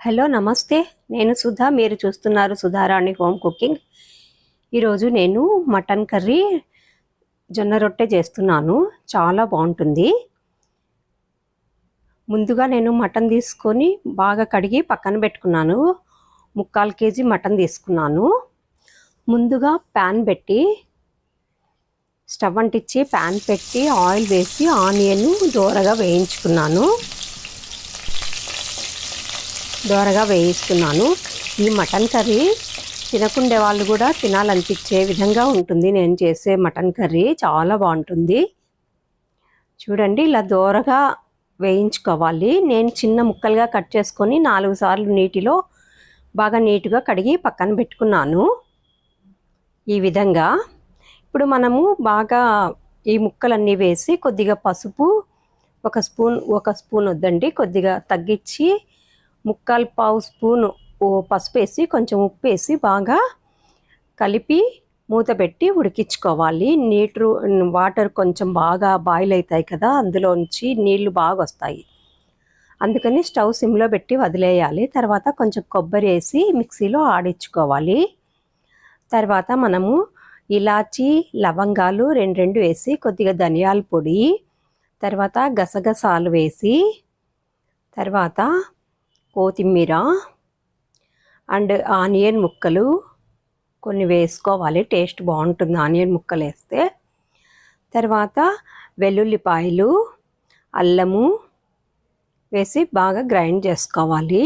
Hello నమస్తే. నేను సుధా మీరు చూస్తున్నారు సుధారాణి హోమ్ కుకింగ్. ఈరోజు నేను మటన్ కర్రీ జొన్న రొట్టె చేస్తున్నాను. చాలా బాగుంటుంది. ముందుగా నేను మటన్ తీసుకొని బాగా కడిగి పక్కన పెట్టుకున్నాను. ముక్కాలు కేజీ మటన్ తీసుకున్నాను. ముందుగా ప్యాన్ పెట్టి స్టవ్ అంటించి ప్యాన్ పెట్టి ఆయిల్ వేసి ఆనియన్ దూరగా వేయించుకున్నాను. దోరగా వేయిస్తున్నాను. ఈ మటన్ కర్రీ తినకుండే వాళ్ళు కూడా తినాలనిపించే విధంగా ఉంటుంది. నేను చేసే మటన్ కర్రీ చాలా బాగుంటుంది. చూడండి ఇలా దోరగా వేయించుకోవాలి. నేను చిన్న ముక్కలుగా కట్ చేసుకొని నాలుగు సార్లు నీటిలో బాగా నీట్గా కడిగి పక్కన పెట్టుకున్నాను. ఈ విధంగా ఇప్పుడు మనము బాగా ఈ ముక్కలన్నీ వేసి కొద్దిగా పసుపు ఒక స్పూన్ ఒక స్పూన్ వద్దండి కొద్దిగా తగ్గించి ముక్కాలు పావు స్పూను పసుపు వేసి కొంచెం ఉప్పు వేసి బాగా కలిపి మూత పెట్టి ఉడికించుకోవాలి. నీటరు వాటర్ కొంచెం బాగా బాయిల్ అవుతాయి కదా అందులోంచి నీళ్ళు బాగా వస్తాయి. అందుకని స్టవ్ సిమ్లో పెట్టి వదిలేయాలి. తర్వాత కొంచెం కొబ్బరి వేసి మిక్సీలో ఆడించుకోవాలి. తర్వాత మనము ఇలాచి లవంగాలు రెండు రెండు వేసి కొద్దిగా ధనియాల పొడి తర్వాత గసగసాలు వేసి తర్వాత కొత్తిమీర అండ్ ఆనియన్ ముక్కలు కొన్ని వేసుకోవాలి. టేస్ట్ బాగుంటుంది ఆనియన్ ముక్కలు వేస్తే. తర్వాత వెల్లుల్లిపాయలు అల్లము వేసి బాగా గ్రైండ్ చేసుకోవాలి.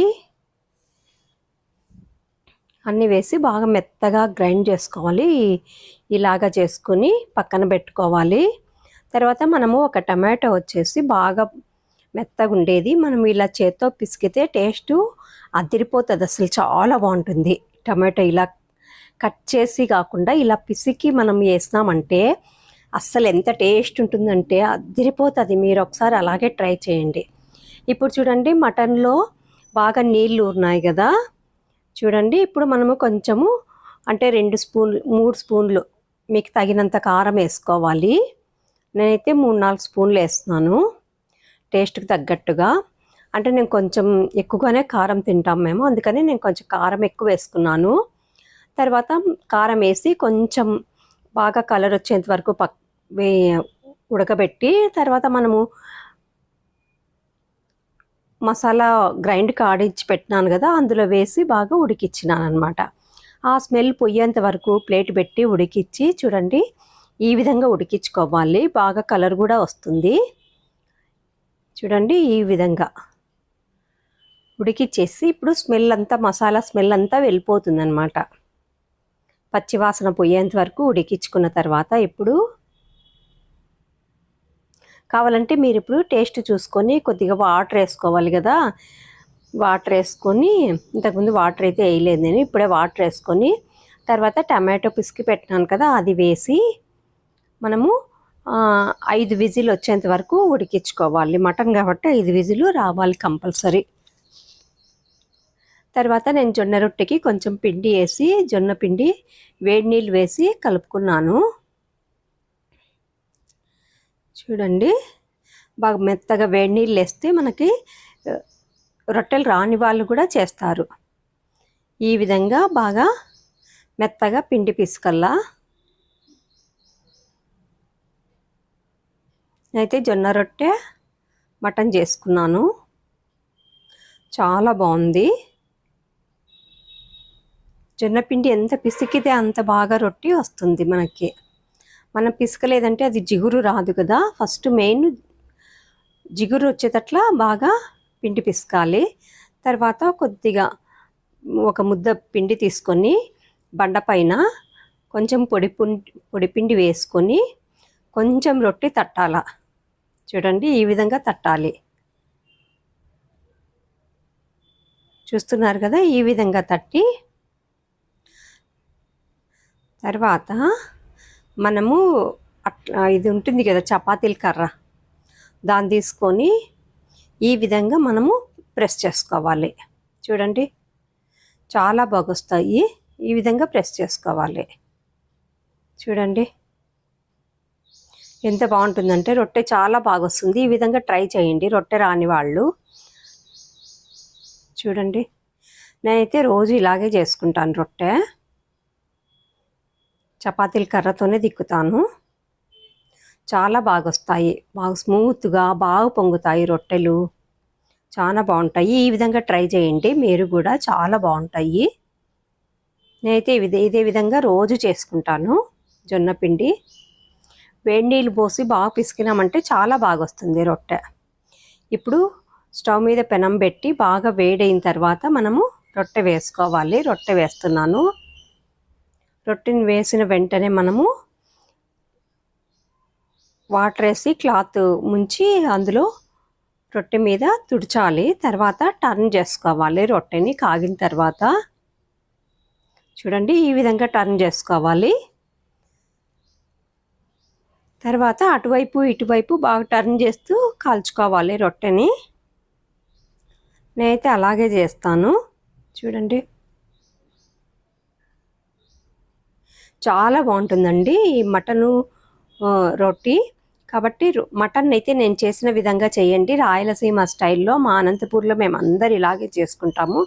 అన్నీ వేసి బాగా మెత్తగా గ్రైండ్ చేసుకోవాలి. ఇలాగా చేసుకుని పక్కన పెట్టుకోవాలి. తర్వాత మనము ఒక టమాటో వచ్చేసి బాగా మెత్తగా ఉండేది మనం ఇలా చేత్తో పిసికితే టేస్టు అదిరిపోతుంది. అసలు చాలా బాగుంటుంది. టమాటో ఇలా కట్ చేసి కాకుండా ఇలా పిసికి మనం వేసినామంటే అస్సలు ఎంత టేస్ట్ ఉంటుందంటే అదిరిపోతుంది. మీరు ఒకసారి అలాగే ట్రై చేయండి. ఇప్పుడు చూడండి మటన్లో బాగా నీళ్ళు ఉన్నాయి కదా. చూడండి ఇప్పుడు మనము కొంచెము అంటే రెండు స్పూన్లు మూడు స్పూన్లు మీకు తగినంత కారం వేసుకోవాలి. నేనైతే మూడు నాలుగు స్పూన్లు వేస్తున్నాను. టేస్ట్కి తగ్గట్టుగా. అంటే నేను కొంచెం ఎక్కువగానే కారం తింటాం మేము. అందుకని నేను కొంచెం కారం ఎక్కువ వేసుకున్నాను. తర్వాత కారం వేసి కొంచెం బాగా కలర్ వచ్చేంత వరకు పక్ ఉడకబెట్టి తర్వాత మనము మసాలా గ్రైండ్ కాడించి పెట్టినాను కదా అందులో వేసి బాగా ఉడికిచ్చినాను అనమాట ఆ స్మెల్ పొయ్యేంత వరకు ప్లేట్ పెట్టి ఉడికిచ్చి చూడండి ఈ విధంగా ఉడికించుకోవాలి. బాగా కలర్ కూడా వస్తుంది. చూడండి ఈ విధంగా ఉడికిచ్చేసి ఇప్పుడు స్మెల్ అంతా మసాలా స్మెల్ అంతా వెళ్ళిపోతుంది అనమాట పచ్చివాసన పోయేంత వరకు ఉడికించుకున్న తర్వాత ఇప్పుడు కావాలంటే మీరు ఇప్పుడు టేస్ట్ చూసుకొని కొద్దిగా వాటర్ వేసుకోవాలి కదా. వాటర్ వేసుకొని ఇంతకుముందు వాటర్ అయితే వేయలేదు నేను ఇప్పుడే వాటర్ వేసుకొని తర్వాత టమాటో పిసికి పెట్టినాను కదా అది వేసి మనము ఐదు విజిల్ వచ్చేంత వరకు ఉడికించుకోవాలి. మటన్ కాబట్టి ఐదు విజిలు రావాలి కంపల్సరీ. తర్వాత నేను జొన్న రొట్టెకి కొంచెం పిండి వేసి జొన్న పిండి వేడి నీళ్ళు వేసి కలుపుకున్నాను. చూడండి బాగా మెత్తగా వేడి నీళ్ళు వేస్తే మనకి రొట్టెలు రాని వాళ్ళు కూడా చేస్తారు. ఈ విధంగా బాగా మెత్తగా పిండి పిసుకల్లా అయితే జొన్న రొట్టె మటన్ చేసుకున్నాను. చాలా బాగుంది. జొన్నపిండి ఎంత పిసికితే అంత బాగా రొట్టి వస్తుంది మనకి. మనం పిసకలేదంటే అది జిగురు రాదు కదా. ఫస్ట్ మెయిన్ జిగురు వచ్చేటట్లా బాగా పిండి పిసకాలి. తర్వాత కొద్దిగా ఒక ముద్ద పిండి తీసుకొని బండపైన కొంచెం పొడి పొడి పిండి వేసుకొని కొంచెం రొట్టి తట్టాల. చూడండి ఈ విధంగా తట్టాలి. చూస్తున్నారు కదా ఈ విధంగా తట్టి. తర్వాత మనము అట్లా ఇది ఉంటుంది కదా చపాతీల కర్ర. దాన్ని తీసుకొని ఈ విధంగా మనము ప్రెస్ చేసుకోవాలి. చూడండి చాలా బాగొస్తాయి. ఈ విధంగా ప్రెస్ చేసుకోవాలి. చూడండి. ఎంత బాగుంటుందంటే రొట్టె చాలా బాగా వస్తుంది ఈ విధంగా ట్రై చేయండి. రొట్టె రాని వాళ్ళు. చూడండి. నేనైతే రోజు ఇలాగే చేసుకుంటాను రొట్టె. చపాతీల కర్రతోనే దిక్కుతాను చాలా బాగా వస్తాయి బాగా స్మూత్గా బాగా పొంగుతాయి రొట్టెలు. చాలా బాగుంటాయి. ఈ విధంగా ట్రై చేయండి. మీరు కూడా చాలా బాగుంటాయి. నేనైతే ఇదే ఇదే విధంగా రోజు చేసుకుంటాను జొన్న పిండి. వేడి నీళ్ళు పోసి బాగా పిసికినామంటే చాలా బాగా వస్తుంది రొట్టె. ఇప్పుడు స్టవ్ మీద పెనం పెట్టి బాగా వేడైన తర్వాత మనము రొట్టె వేసుకోవాలి. రొట్టె వేస్తున్నాను. రొట్టెని వేసిన వెంటనే మనము వాటర్ వేసి క్లాత్ ముంచి అందులో రొట్టె మీద తుడిచాలి. తర్వాత టర్న్ చేసుకోవాలి రొట్టెని కాగిన తర్వాత. చూడండి ఈ విధంగా టర్న్ చేసుకోవాలి. తర్వాత అటువైపు ఇటువైపు బాగా టర్న్ చేస్తూ కాల్చుకోవాలి రొట్టెని. నేనైతే అలాగే చేస్తాను. చూడండి. చాలా బాగుంటుందండి ఈ మటను రొట్టి. కాబట్టి మటన్ అయితే నేను చేసిన విధంగా చేయండి. రాయలసీమ స్టైల్లో మా అనంతపూర్లో మేము అందరు ఇలాగే చేసుకుంటాము.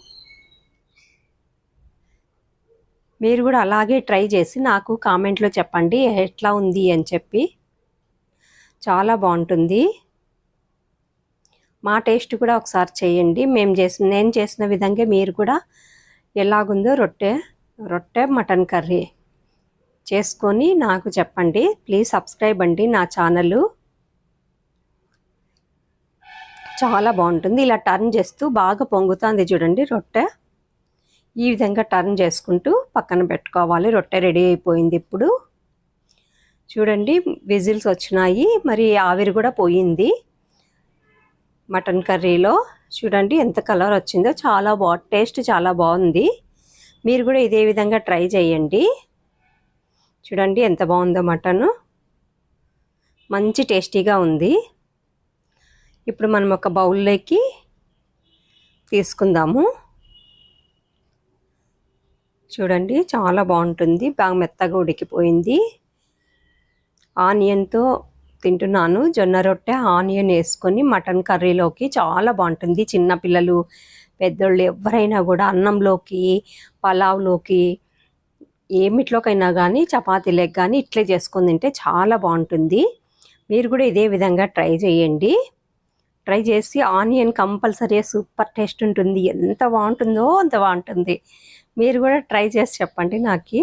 మీరు కూడా అలాగే ట్రై చేసి నాకు కామెంట్లో చెప్పండి ఎట్లా ఉంది అని చెప్పి. చాలా బాగుంటుంది. మా టేస్ట్ కూడా ఒకసారి చేయండి. మేము చేసిన నేను చేసిన విధంగా మీరు కూడా ఎలాగుందో రొట్టె రొట్టె మటన్ కర్రీ చేసుకొని నాకు చెప్పండి. ప్లీజ్ సబ్స్క్రైబ్ అండి నా ఛానల్. చాలా బాగుంటుంది. ఇలా టర్న్ చేస్తూ బాగా పొంగుతుంది చూడండి రొట్టె. ఈ విధంగా టర్న్ చేసుకుంటూ పక్కన పెట్టుకోవాలి. రొట్టె రెడీ అయిపోయింది ఇప్పుడు. చూడండి విజిల్స్ వచ్చినాయి. మరి ఆవిరి కూడా పోయింది మటన్ కర్రీలో. చూడండి ఎంత కలర్ వచ్చిందో. చాలా బా టేస్ట్ చాలా బాగుంది. మీరు కూడా ఇదే విధంగా ట్రై చేయండి. చూడండి ఎంత బాగుందో మటన్. మంచి టేస్టీగా ఉంది. ఇప్పుడు మనం ఒక బౌల్లోకి తీసుకుందాము. చూడండి చాలా బాగుంటుంది. బాగా మెత్తగా ఉడికిపోయింది. ఆనియన్తో తింటున్నాను. జొన్న రొట్టె ఆనియన్ వేసుకొని మటన్ కర్రీలోకి చాలా బాగుంటుంది. చిన్నపిల్లలు పెద్దోళ్ళు ఎవరైనా కూడా అన్నంలోకి పలావ్లోకి ఏమిట్లోకైనా కానీ చపాతీలకు కానీ ఇట్లే చేసుకొని తింటే చాలా బాగుంటుంది. మీరు కూడా ఇదే విధంగా ట్రై చేయండి. ట్రై చేసి ఆనియన్ కంపల్సరీ సూపర్ టేస్ట్ ఉంటుంది. ఎంత బాగుంటుందో అంత బాగుంటుంది. మీరు కూడా ట్రై చేసి చెప్పండి నాకు.